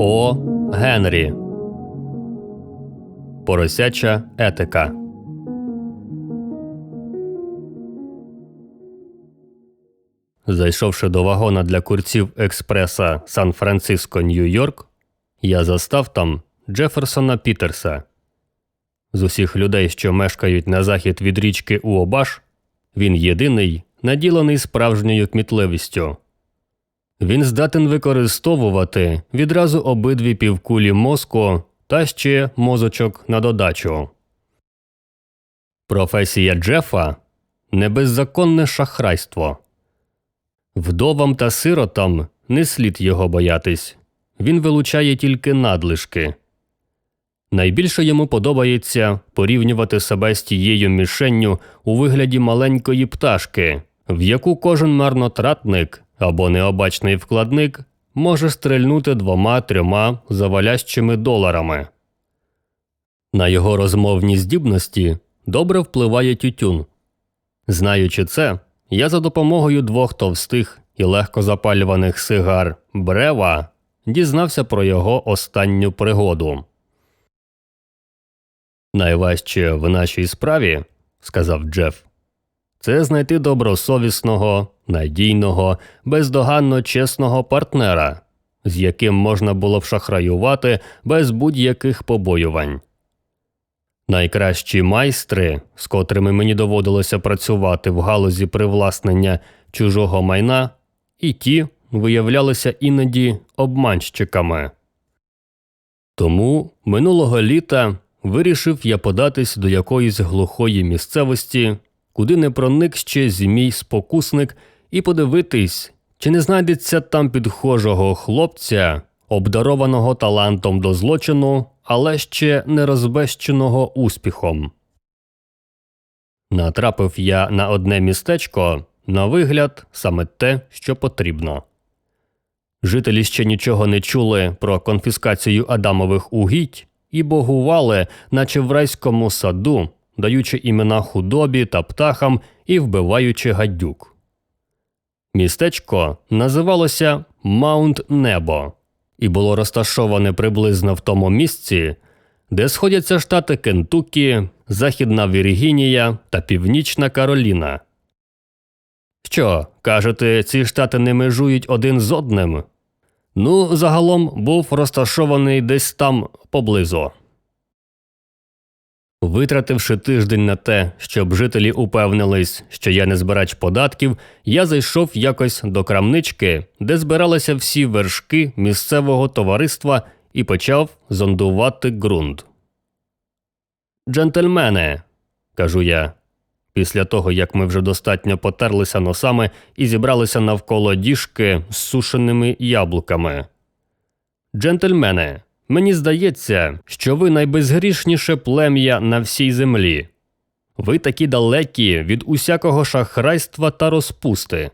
О. Генрі. Поросяча етика. Зайшовши до вагона для курців експреса Сан-Франциско Нью-Йорк, я застав там Джеферсона Пітерса. З усіх людей, що мешкають на захід від річки Уобаш, він єдиний, наділений справжньою кмітливістю. Він здатен використовувати відразу обидві півкулі мозку та ще мозочок на додачу. Професія Джефа не беззаконне шахрайство. Вдовам та сиротам не слід його боятись він вилучає тільки надлишки. Найбільше йому подобається порівнювати себе з тією мішенню у вигляді маленької пташки, в яку кожен марнотратник або необачний вкладник може стрельнути двома трьома завалящими доларами. На його розмовні здібності добре впливає тютюн. Знаючи це, я за допомогою двох товстих і легко запалюваних сигар Брева дізнався про його останню пригоду. Найважче в нашій справі, сказав Джеф, це знайти добросовісного, надійного, бездоганно чесного партнера, з яким можна було б шахраювати без будь-яких побоювань. Найкращі майстри, з котрими мені доводилося працювати в галузі привласнення чужого майна, і ті виявлялися іноді обманщиками. Тому минулого літа вирішив я податись до якоїсь глухої місцевості, куди не проник ще змій спокусник, і подивитись, чи не знайдеться там підхожого хлопця, обдарованого талантом до злочину, але ще не розбещеного успіхом. Натрапив я на одне містечко, на вигляд, саме те, що потрібно. Жителі ще нічого не чули про конфіскацію Адамових угідь і богували, наче в райському саду, даючи імена худобі та птахам і вбиваючи гадюк. Містечко називалося Маунт Небо і було розташоване приблизно в тому місці, де сходяться штати Кентукі, Західна Віргінія та Північна Кароліна. Що, кажете, ці штати не межують один з одним? Ну, загалом був розташований десь там поблизу. Витративши тиждень на те, щоб жителі упевнились, що я не збирач податків, я зайшов якось до крамнички, де збиралися всі вершки місцевого товариства і почав зондувати ґрунт. Джентльмени, кажу я, після того як ми вже достатньо потерлися носами і зібралися навколо діжки з сушеними яблуками. Джентльмени, мені здається, що ви найбезгрішніше плем'я на всій землі. Ви такі далекі від усякого шахрайства та розпусти.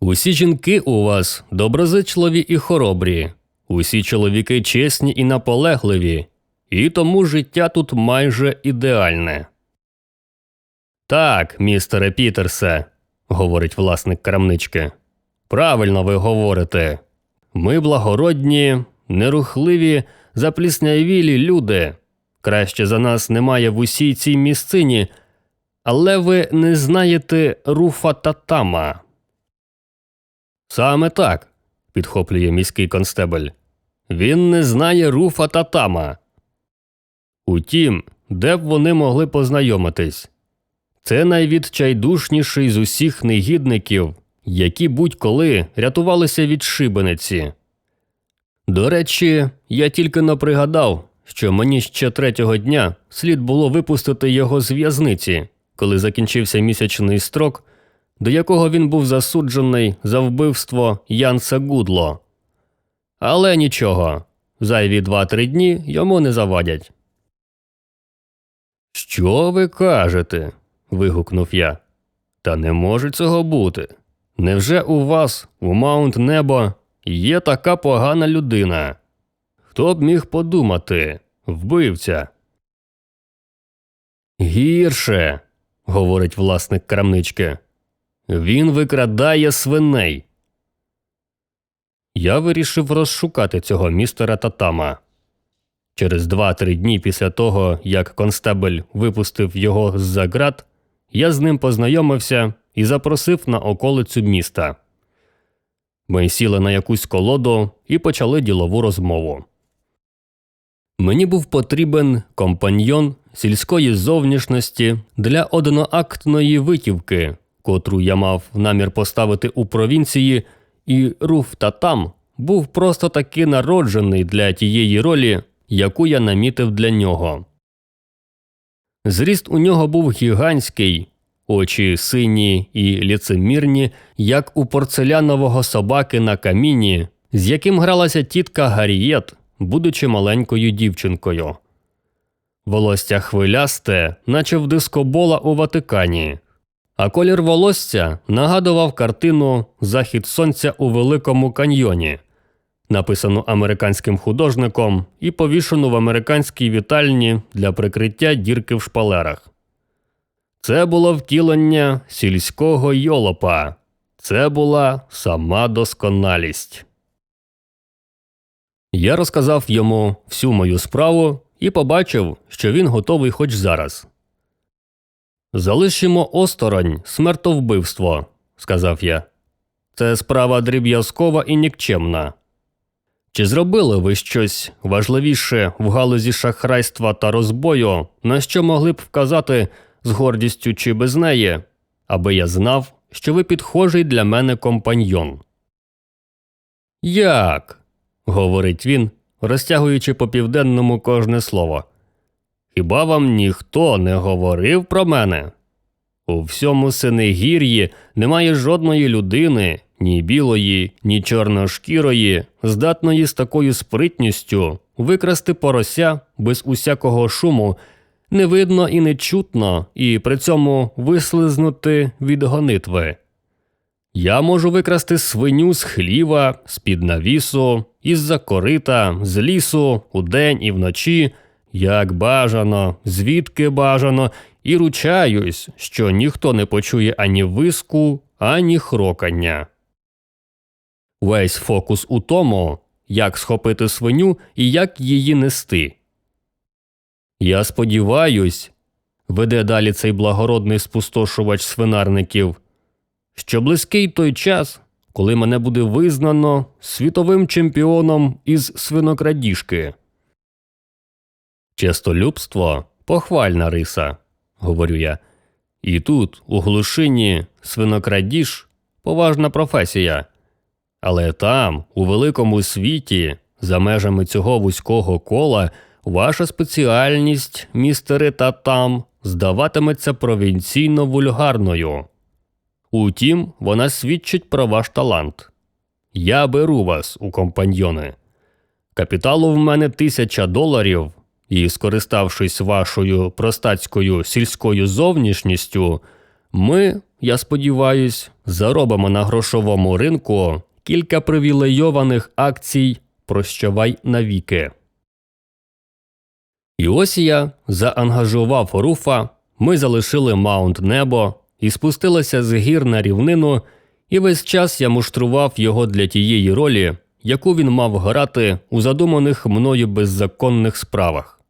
Усі жінки у вас доброзичливі і хоробрі, усі чоловіки чесні і наполегливі, і тому життя тут майже ідеальне. Так, містере Пітерсе, говорить власник крамнички. Правильно ви говорите. Ми благородні, нерухливі, запліснявілі люди. Краще за нас немає в усій цій місцині, але ви не знаєте руфа татама. Саме так, підхоплює міський констебель. Він не знає руфа татама. Утім, де б вони могли познайомитись? Це найвідчайдушніший з усіх негідників, які будь-коли рятувалися від шибениці. До речі, я тільки но пригадав, що мені ще третього дня слід було випустити його з в'язниці, коли закінчився місячний строк, до якого він був засуджений за вбивство Янса Гудло. Але нічого, зайві два-три дні йому не завадять. Що ви кажете? вигукнув я. Та не може цього бути. Невже у вас, у Маунт Небо, є така погана людина? Хто б міг подумати? Вбивця. Гірше, говорить власник крамнички. Він викрадає свиней. Я вирішив розшукати цього містера Татама. Через два-три дні після того, як констебель випустив його з-за ґрат, я з ним познайомився і запросив на околицю міста. Ми сіли на якусь колоду і почали ділову розмову. Мені був потрібен компаньйон сільської зовнішності для одноактної витівки, котру я мав намір поставити у провінції, і Руф Татам був просто таки народжений для тієї ролі, яку я намітив для нього. Зріст у нього був гігантський, очі сині і ліцемірні, як у порцелянового собаки на каміні, з яким гралася тітка Гарієт, будучи маленькою дівчинкою. Волосся хвилясте, наче в дискобола у Ватикані, а колір волосся нагадував картину Захід сонця у Великому каньйоні, написану американським художником і повішену в американській вітальні для прикриття дірки в шпалерах. Це було втілення сільського йолопа. Це була сама досконалість. Я розказав йому всю мою справу і побачив, що він готовий хоч зараз. Залишимо осторонь смертовбивство, сказав я. Це справа дріб'язкова і нікчемна. Чи зробили ви щось важливіше в галузі шахрайства та розбою, на що могли б вказати з гордістю чи без неї, аби я знав, що ви підхожий для мене компаньйон? Як? говорить він, розтягуючи по південному кожне слово. Хіба вам ніхто не говорив про мене? У всьому Синегір'ї немає жодної людини, ні білої, ні чорношкірої, здатної з такою спритністю викрасти порося без усякого шуму, не видно і не чутно, і при цьому вислизнути від гонитви. Я можу викрасти свиню з хліва, з під навісу, із-за корита, з лісу, удень і вночі, як бажано, звідки бажано, і ручаюсь, що ніхто не почує ані виску, ані хрокання. Весь фокус у тому, як схопити свиню і як її нести. Я сподіваюсь, веде далі цей благородний спустошувач свинарників, що близький той час, коли мене буде визнано світовим чемпіоном із свинокрадіжки. Честолюбство похвальна риса, говорю я. І тут, у глушині, свинокрадіж поважна професія. Але там, у великому світі, за межами цього вузького кола, ваша спеціальність, містере та там, здаватиметься провінційно вульгарною. Утім, вона свідчить про ваш талант. Я беру вас у компаньйони. Капіталу в мене тисяча доларів, і, скориставшись вашою простацькою сільською зовнішністю, ми, я сподіваюсь, заробимо на грошовому ринку кілька привілейованих акцій прощавай навіки. І ось я заангажував руфа, ми залишили Маунт Небо і спустилися з гір на рівнину, і весь час я муштрував його для тієї ролі, яку він мав грати у задуманих мною беззаконних справах.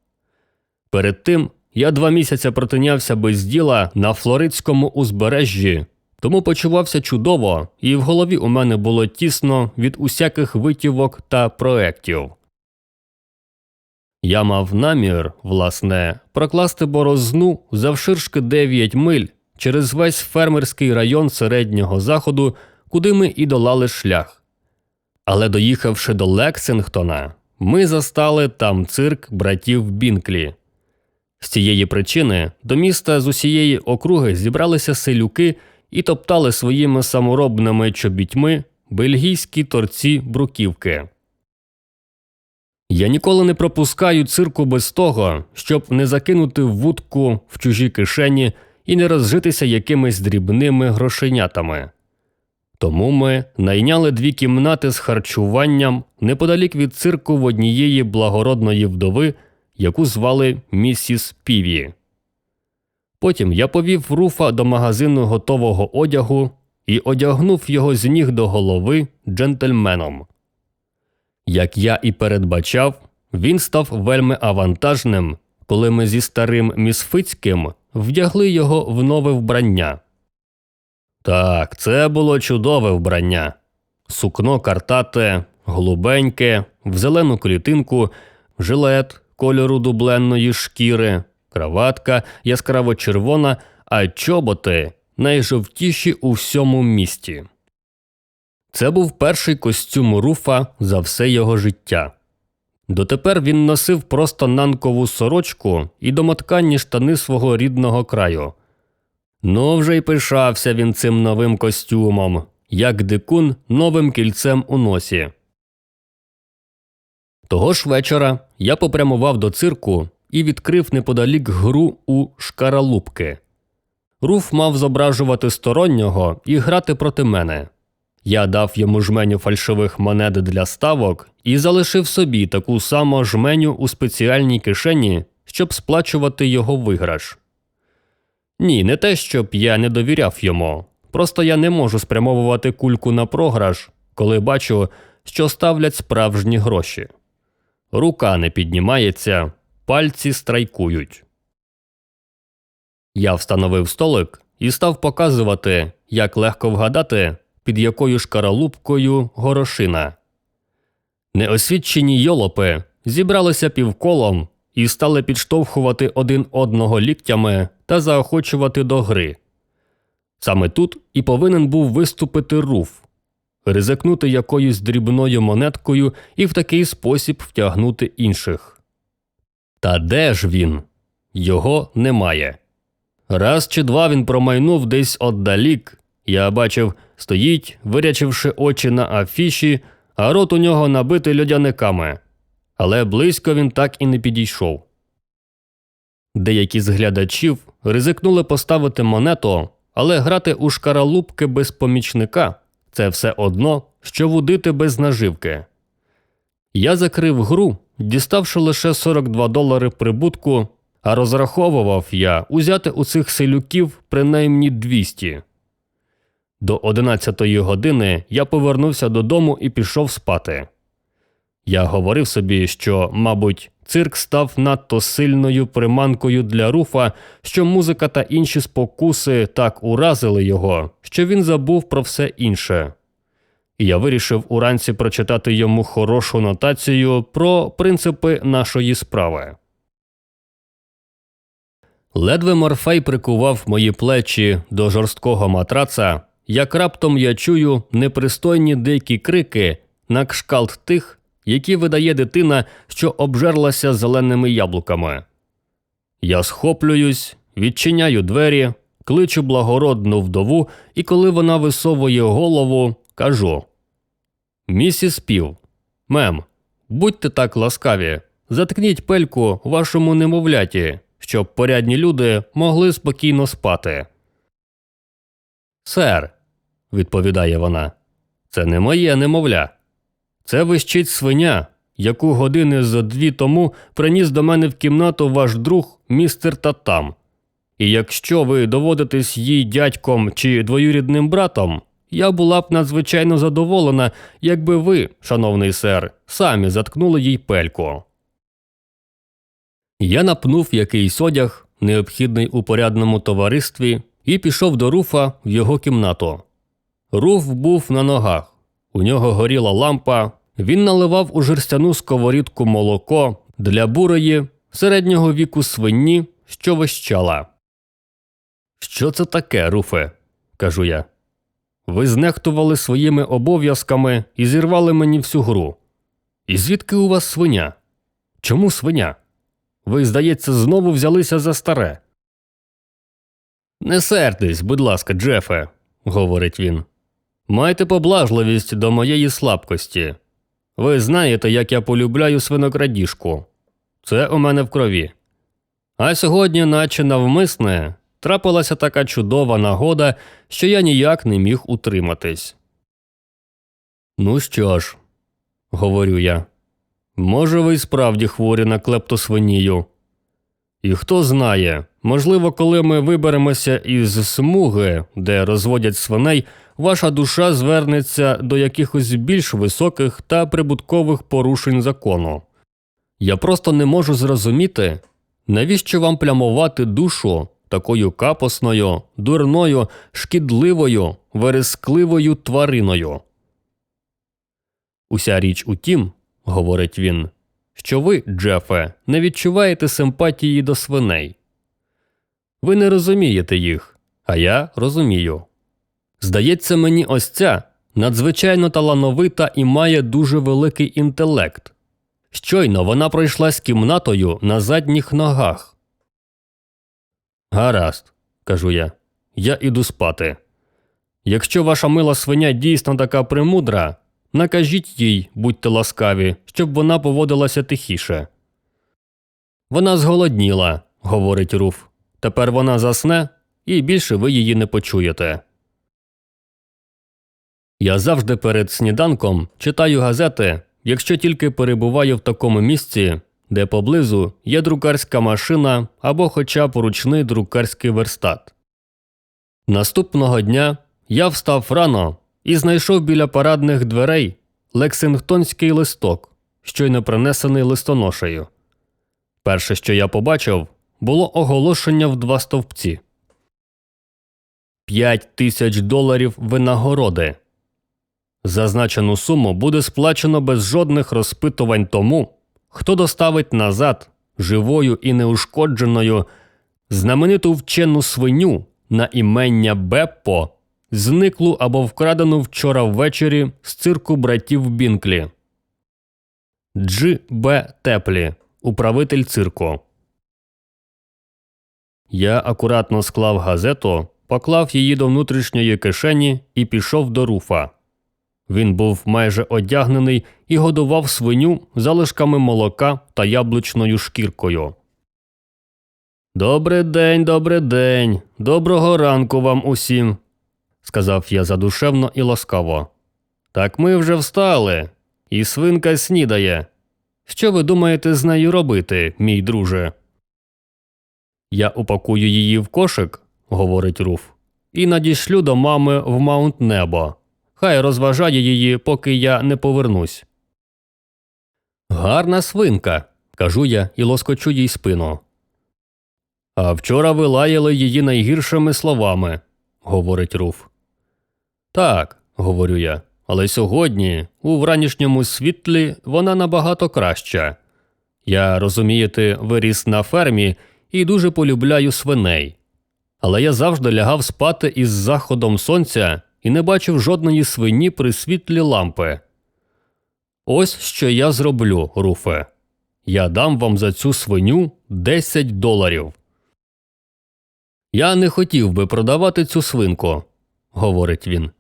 Перед тим я два місяці протинявся без діла на флоридському узбережжі, тому почувався чудово, і в голові у мене було тісно від усяких витівок та проєктів. Я мав намір, власне, прокласти борозну завширшки 9 миль через весь фермерський район середнього заходу, куди ми і долали шлях. Але доїхавши до Лексингтона, ми застали там цирк братів Бінклі. З цієї причини до міста з усієї округи зібралися селюки і топтали своїми саморобними чобітьми бельгійські торці бруківки. Я ніколи не пропускаю цирку без того, щоб не закинути вудку в чужі кишені і не розжитися якимись дрібними грошенятами. Тому ми найняли дві кімнати з харчуванням неподалік від цирку в однієї благородної вдови, яку звали місіс Піві. Потім я повів руфа до магазину готового одягу і одягнув його з ніг до голови джентльменом. Як я і передбачав, він став вельми авантажним, коли ми зі старим місфицьким вдягли його в нове вбрання. Так, це було чудове вбрання. Сукно картате, голубеньке, в зелену клітинку, жилет кольору дубленної шкіри, краватка яскраво червона, а чоботи найжовтіші у всьому місті. Це був перший костюм руфа за все його життя. Дотепер він носив просто нанкову сорочку і домотканні штани свого рідного краю. Ну, вже й пишався він цим новим костюмом, як дикун новим кільцем у носі. Того ж вечора я попрямував до цирку і відкрив неподалік гру у шкаралупки. Руф мав зображувати стороннього і грати проти мене. Я дав йому жменю фальшивих монет для ставок і залишив собі таку саму жменю у спеціальній кишені, щоб сплачувати його виграш. Ні, не те, щоб я не довіряв йому. Просто я не можу спрямовувати кульку на програш, коли бачу, що ставлять справжні гроші. Рука не піднімається, пальці страйкують. Я встановив столик і став показувати, як легко вгадати, під якою шкаралупкою горошина. Неосвідчені йолопи зібралися півколом і стали підштовхувати один одного ліктями та заохочувати до гри. Саме тут і повинен був виступити руф, ризикнути якоюсь дрібною монеткою і в такий спосіб втягнути інших. Та де ж він? Його немає. Раз чи два він промайнув десь отдалік. Я бачив, стоїть, вирячивши очі на афіші, а рот у нього набитий льодяниками. Але близько він так і не підійшов. Деякі з глядачів ризикнули поставити монету, але грати у шкаралупки без помічника це все одно, що вудити без наживки. Я закрив гру, діставши лише 42 долари прибутку, а розраховував я узяти у цих селюків принаймні 200. До 11 години я повернувся додому і пішов спати. Я говорив собі, що, мабуть, цирк став надто сильною приманкою для руфа, що музика та інші спокуси так уразили його, що він забув про все інше. І я вирішив уранці прочитати йому хорошу нотацію про принципи нашої справи. Ледве Морфей прикував мої плечі до жорсткого матраца, як раптом я чую непристойні дикі крики на кшкалт тих, які видає дитина, що обжерлася зеленими яблуками. Я схоплююсь, відчиняю двері, кличу благородну вдову, і коли вона висовує голову, кажу Місіс Пів, мем, будьте так ласкаві, заткніть пельку вашому немовляті, щоб порядні люди могли спокійно спати. Сер, відповідає вона, це не моє немовля. Це вищить свиня, яку години зо дві тому приніс до мене в кімнату ваш друг містер Татам. І якщо ви доводитесь їй дядьком чи двоюрідним братом, я була б надзвичайно задоволена, якби ви, шановний сер, самі заткнули їй пельку. Я напнув якийсь одяг, необхідний у порядному товаристві, і пішов до руфа в його кімнату. Руф був на ногах. У нього горіла лампа, він наливав у жерстяну сковорідку молоко для бурої середнього віку свині, що вищала. Що це таке, руфе? кажу я. Ви знехтували своїми обов'язками і зірвали мені всю гру. І звідки у вас свиня? Чому свиня? Ви, здається, знову взялися за старе. Не сердись, будь ласка, Джефе, говорить він. Майте поблажливість до моєї слабкості. Ви знаєте, як я полюбляю свинокрадіжку. Це у мене в крові. А сьогодні, наче навмисне, трапилася така чудова нагода, що я ніяк не міг утриматись. Ну що ж, говорю я, може, ви й справді хворі на клептосвинію. І хто знає, можливо, коли ми виберемося із смуги, де розводять свиней, ваша душа звернеться до якихось більш високих та прибуткових порушень закону. Я просто не можу зрозуміти, навіщо вам плямувати душу такою капосною, дурною, шкідливою, верескливою твариною. Уся річ у тім, говорить він, що ви, Джефе, не відчуваєте симпатії до свиней. Ви не розумієте їх, а я розумію. Здається мені, ось ця надзвичайно талановита і має дуже великий інтелект. Щойно вона пройшлась кімнатою на задніх ногах. Гаразд, кажу я, я іду спати. Якщо ваша мила свиня дійсно така премудра, накажіть їй, будьте ласкаві, щоб вона поводилася тихіше. Вона зголодніла, говорить Руф. Тепер вона засне, і більше ви її не почуєте. Я завжди перед сніданком читаю газети, якщо тільки перебуваю в такому місці, де поблизу є друкарська машина або хоча б ручний друкарський верстат. Наступного дня я встав рано і знайшов біля парадних дверей лексингтонський листок, щойно принесений листоношею. Перше, що я побачив, було оголошення в два стовпці. П'ять тисяч доларів винагороди. Зазначену суму буде сплачено без жодних розпитувань тому, хто доставить назад живою і неушкодженою знамениту вчену свиню на імення Беппо, зниклу або вкрадену вчора ввечері з цирку братів Бінклі. Дж. Б. Теплі, управитель цирку. Я акуратно склав газету, поклав її до внутрішньої кишені і пішов до руфа. Він був майже одягнений і годував свиню залишками молока та яблучною шкіркою. Добрий день, добрий день, доброго ранку вам усім, сказав я задушевно і ласкаво. Так ми вже встали, і свинка снідає. Що ви думаєте з нею робити, мій друже? Я упакую її в кошик, говорить Руф, і надішлю до мами в Маунт Небо. Хай розважає її, поки я не повернусь. Гарна свинка, кажу я і лоскочу їй спину. А вчора ви лаяли її найгіршими словами, говорить Руф. Так, говорю я, але сьогодні, у вранішньому світлі, вона набагато краща. Я, розумієте, виріс на фермі і дуже полюбляю свиней. Але я завжди лягав спати із заходом сонця і не бачив жодної свині при світлі лампи. Ось що я зроблю, Руфе. Я дам вам за цю свиню 10 доларів. Я не хотів би продавати цю свинку, говорить він.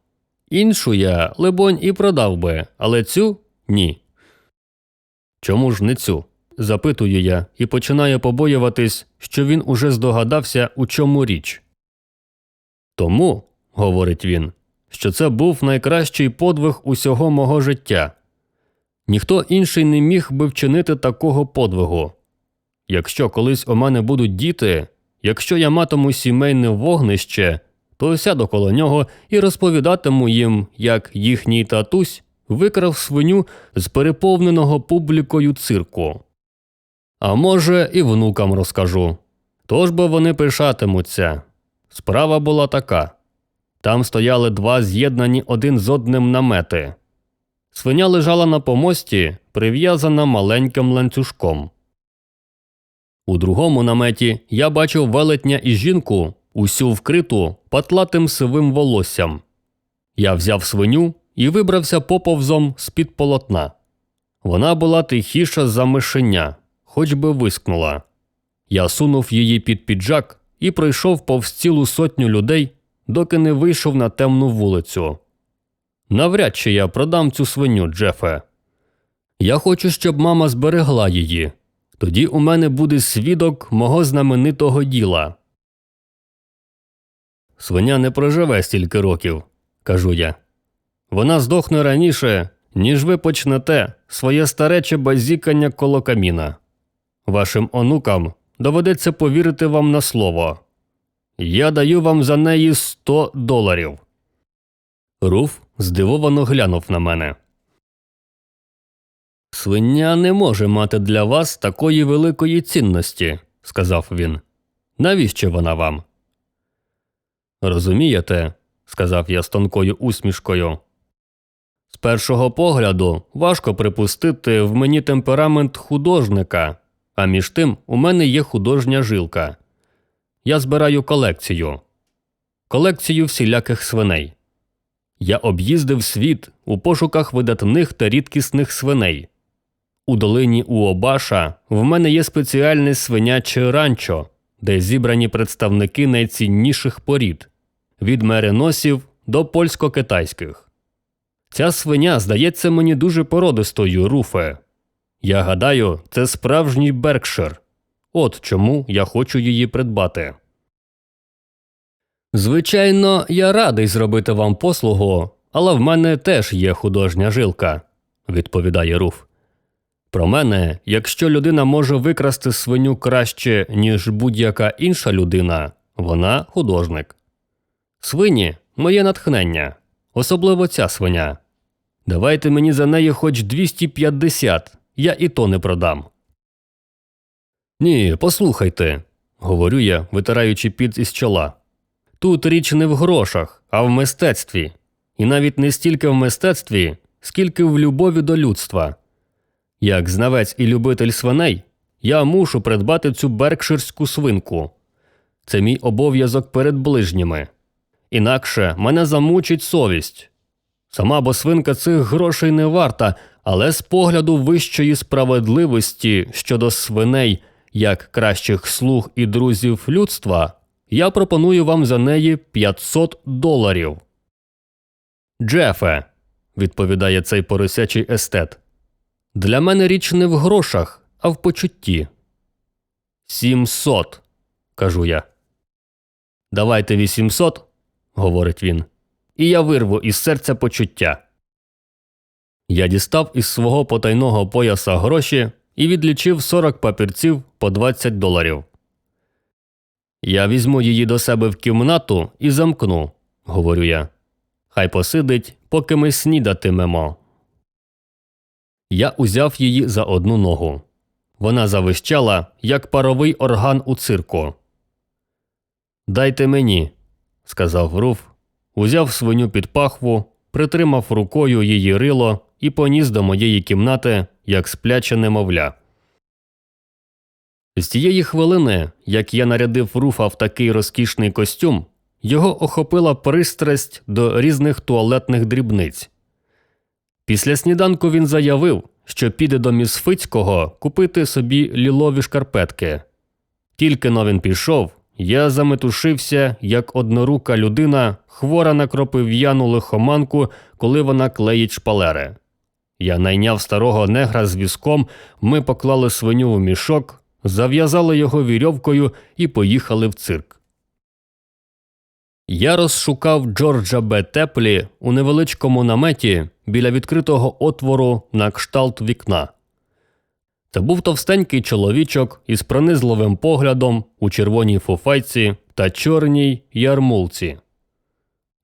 Іншу я, либонь, і продав би, але цю ні. Чому ж не цю? запитую я і починаю побоюватись, що він уже здогадався, у чому річ. Тому, говорить він, що це був найкращий подвиг усього мого життя. Ніхто інший не міг би вчинити такого подвигу. Якщо колись у мене будуть діти, якщо я матиму сімейне вогнище, то сяду коло нього і розповідатиму їм, як їхній татусь викрав свиню з переповненого публікою цирку. А може, і внукам розкажу. Тож бо вони пишатимуться. Справа була така там стояли два з'єднані один з одним намети. Свиня лежала на помості, прив'язана маленьким ланцюжком. У другому наметі я бачив велетня і жінку, усю вкриту патлатим сивим волоссям. Я взяв свиню і вибрався поповзом з під полотна. Вона була тихіша за мишеня, хоч би вискнула. Я сунув її під піджак і пройшов повз цілу сотню людей, доки не вийшов на темну вулицю. Навряд чи я продам цю свиню, Джефе. Я хочу, щоб мама зберегла її. Тоді у мене буде свідок мого знаменитого діла. Свиня не проживе стільки років, кажу я. Вона здохне раніше, ніж ви почнете своє старече базікання коло каміна. Вашим онукам доведеться повірити вам на слово. Я даю вам за неї 100 доларів. Руф здивовано глянув на мене. Свиня не може мати для вас такої великої цінності, сказав він. Навіщо вона вам? Розумієте, сказав я з тонкою усмішкою. З першого погляду важко припустити в мені темперамент художника, а між тим у мене є художня жилка. Я збираю колекцію. Колекцію всіляких свиней. Я об'їздив світ у пошуках видатних та рідкісних свиней. У долині Уобаша в мене є спеціальне свиняче ранчо, де зібрані представники найцінніших порід від мериносів до польсько-китайських. Ця свиня здається мені дуже породистою, руфе. Я гадаю, це справжній Беркшир. От чому я хочу її придбати. Звичайно, я радий зробити вам послугу, але в мене теж є художня жилка, відповідає Руф. Про мене, якщо людина може викрасти свиню краще, ніж будь-яка інша людина, вона художник. Свині моє натхнення, особливо ця свиня. Давайте мені за неї хоч 250, я і то не продам. Ні, послухайте, говорю я, витираючи під із чола. Тут річ не в грошах, а в мистецтві. І навіть не стільки в мистецтві, скільки в любові до людства. Як знавець і любитель свиней, я мушу придбати цю беркширську свинку. Це мій обов'язок перед ближніми. Інакше мене замучить совість. Сама бо свинка цих грошей не варта, але з погляду вищої справедливості щодо свиней, як кращих слуг і друзів людства, я пропоную вам за неї 500 доларів. Джефе, відповідає цей поросячий естет. Для мене річ не в грошах, а в почутті. Сімсот, кажу я. Давайте вісімсот, говорить він, і я вирву із серця почуття. Я дістав із свого потайного пояса гроші і відлічив 40 папірців по 20 доларів. Я візьму її до себе в кімнату і замкну, говорю я. Хай посидить, поки ми снідатимемо. Я узяв її за одну ногу. Вона завищала, як паровий орган у цирку. Дайте мені, сказав Руф, узяв свиню під пахву, притримав рукою її рило і поніс до моєї кімнати, як спляче немовля. З тієї хвилини, як я нарядив руфа в такий розкішний костюм, його охопила пристрасть до різних туалетних дрібниць. Після сніданку він заявив, що піде до Місфицького купити собі лілові шкарпетки. Тільки но він пішов, я заметушився, як однорука людина, хвора на кропив'яну лихоманку, коли вона клеїть шпалери. Я найняв старого негра з візком, ми поклали свиню в мішок, зав'язали його вірьовкою і поїхали в цирк. Я розшукав Джорджа Б. Теплі у невеличкому наметі біля відкритого отвору на кшталт вікна. Це був товстенький чоловічок із пронизливим поглядом у червоній фуфайці та чорній ярмулці.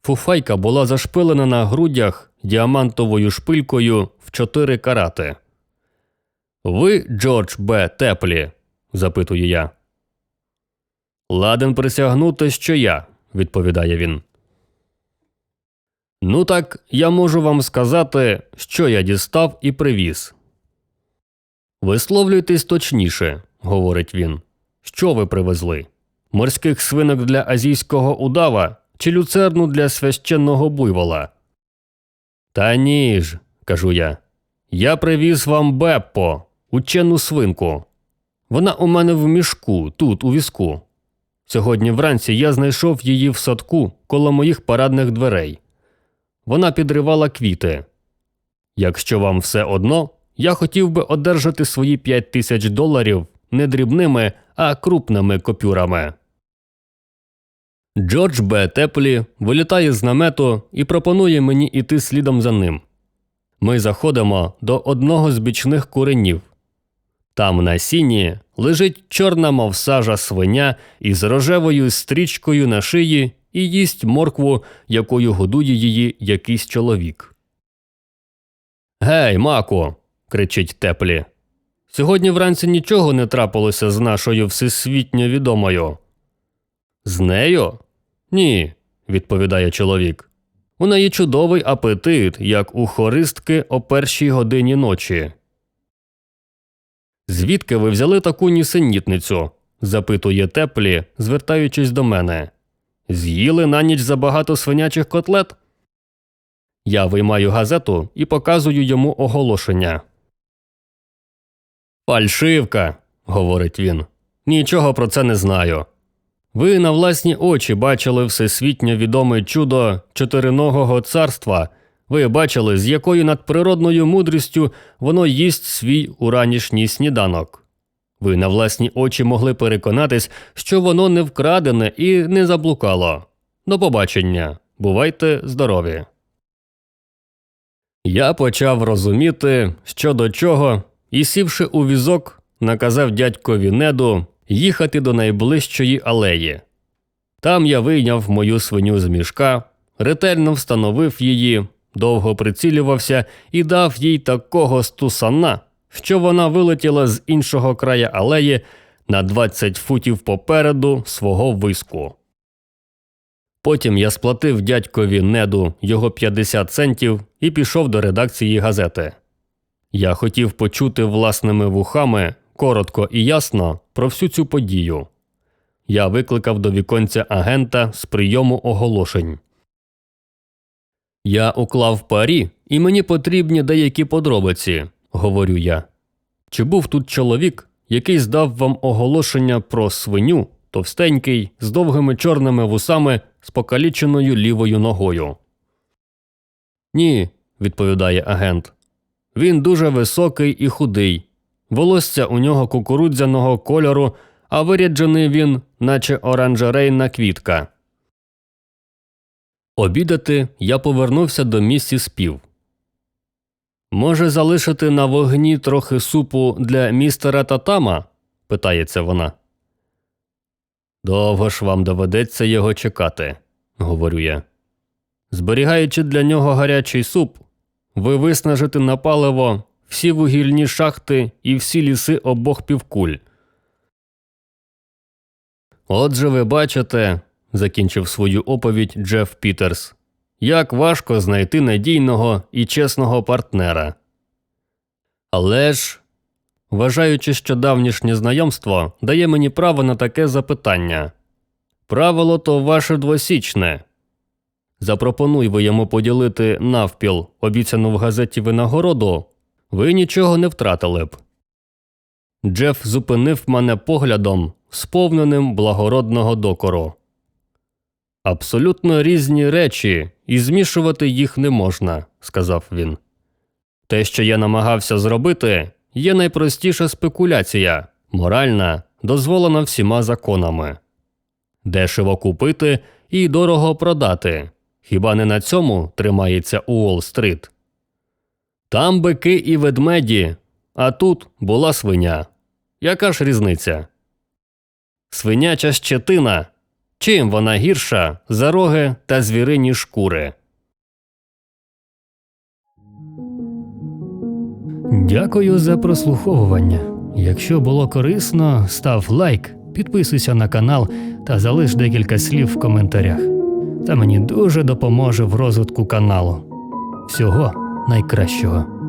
Фуфайка була зашпилена на грудях діамантовою шпилькою в чотири карати. Ви, Джордж Б. Теплі? запитую я. Ладен присягнути, що я, відповідає він. Ну так я можу вам сказати, що я дістав і привіз. Висловлюйтесь точніше, говорить він. Що ви привезли? Морських свинок для азійського удава чи люцерну для священного буйвола? Та ні ж, кажу я. Я привіз вам Беппо, учену свинку. Вона у мене в мішку, тут, у візку. Сьогодні вранці я знайшов її в садку коло моїх парадних дверей. Вона підривала квіти. Якщо вам все одно, я хотів би одержати свої 5 тисяч доларів не дрібними, а крупними копюрами. Джордж Б. Теплі вилітає з намету і пропонує мені іти слідом за ним. Ми заходимо до одного з бічних куренів. Там на сіні лежить чорна мов сажа свиня із рожевою стрічкою на шиї і їсть моркву, якою годує її якийсь чоловік. Гей, маку. Кричить теплі. Сьогодні вранці нічого не трапилося з нашою всесвітньо відомою. З нею? Ні, відповідає чоловік. У неї чудовий апетит, як у хористки о першій годині ночі. Звідки ви взяли таку нісенітницю? запитує теплі, звертаючись до мене. З'їли на ніч забагато свинячих котлет? Я виймаю газету і показую йому оголошення. Фальшивка, говорить він. Нічого про це не знаю. Ви на власні очі бачили всесвітньо відоме чудо чотириногого царства. Ви бачили, з якою надприродною мудрістю воно їсть свій уранішній сніданок. Ви на власні очі могли переконатись, що воно не вкрадене і не заблукало. До побачення. Бувайте здорові. Я почав розуміти, що до чого, і сівши у візок, наказав дядькові неду їхати до найближчої алеї. Там я вийняв мою свиню з мішка, ретельно встановив її, довго прицілювався і дав їй такого стусана, що вона вилетіла з іншого края алеї на 20 футів попереду свого виску. Потім я сплатив дядькові неду його 50 центів і пішов до редакції газети. Я хотів почути власними вухами коротко і ясно про всю цю подію. Я викликав до віконця агента з прийому оголошень. Я уклав парі, і мені потрібні деякі подробиці, говорю я. Чи був тут чоловік, який здав вам оголошення про свиню, товстенький, з довгими чорними вусами, з покаліченою лівою ногою? Ні, відповідає агент. Він дуже високий і худий. Волосся у нього кукурудзяного кольору, а виряджений він, наче оранжерейна квітка. Обідати я повернувся до місіс Пів. Може, залишити на вогні трохи супу для містера Татама? питається вона. Довго ж вам доведеться його чекати, говорю я. Зберігаючи для нього гарячий суп, ви виснажите на паливо всі вугільні шахти і всі ліси обох півкуль. Отже, ви бачите, закінчив свою оповідь Джеф Пітерс, як важко знайти надійного і чесного партнера. Але ж, вважаючи, що давнішнє знайомство дає мені право на таке запитання. Правило то ваше двосічне. Запропонуй ви йому поділити навпіл, обіцяну в газеті винагороду, ви нічого не втратили б. Джеф зупинив мене поглядом, сповненим благородного докору. Абсолютно різні речі, і змішувати їх не можна, сказав він. Те, що я намагався зробити, є найпростіша спекуляція, моральна, дозволена всіма законами. Дешево купити і дорого продати. Хіба не на цьому тримається Уолл-стрит? Там бики і ведмеді, а тут була свиня. Яка ж різниця? Свиняча щетина. Чим вона гірша за роги та звірині шкури? Дякую за прослуховування. Якщо було корисно, став лайк, підписуйся на канал та залиш декілька слів в коментарях. Це мені дуже допоможе в розвитку каналу. Всього найкращого.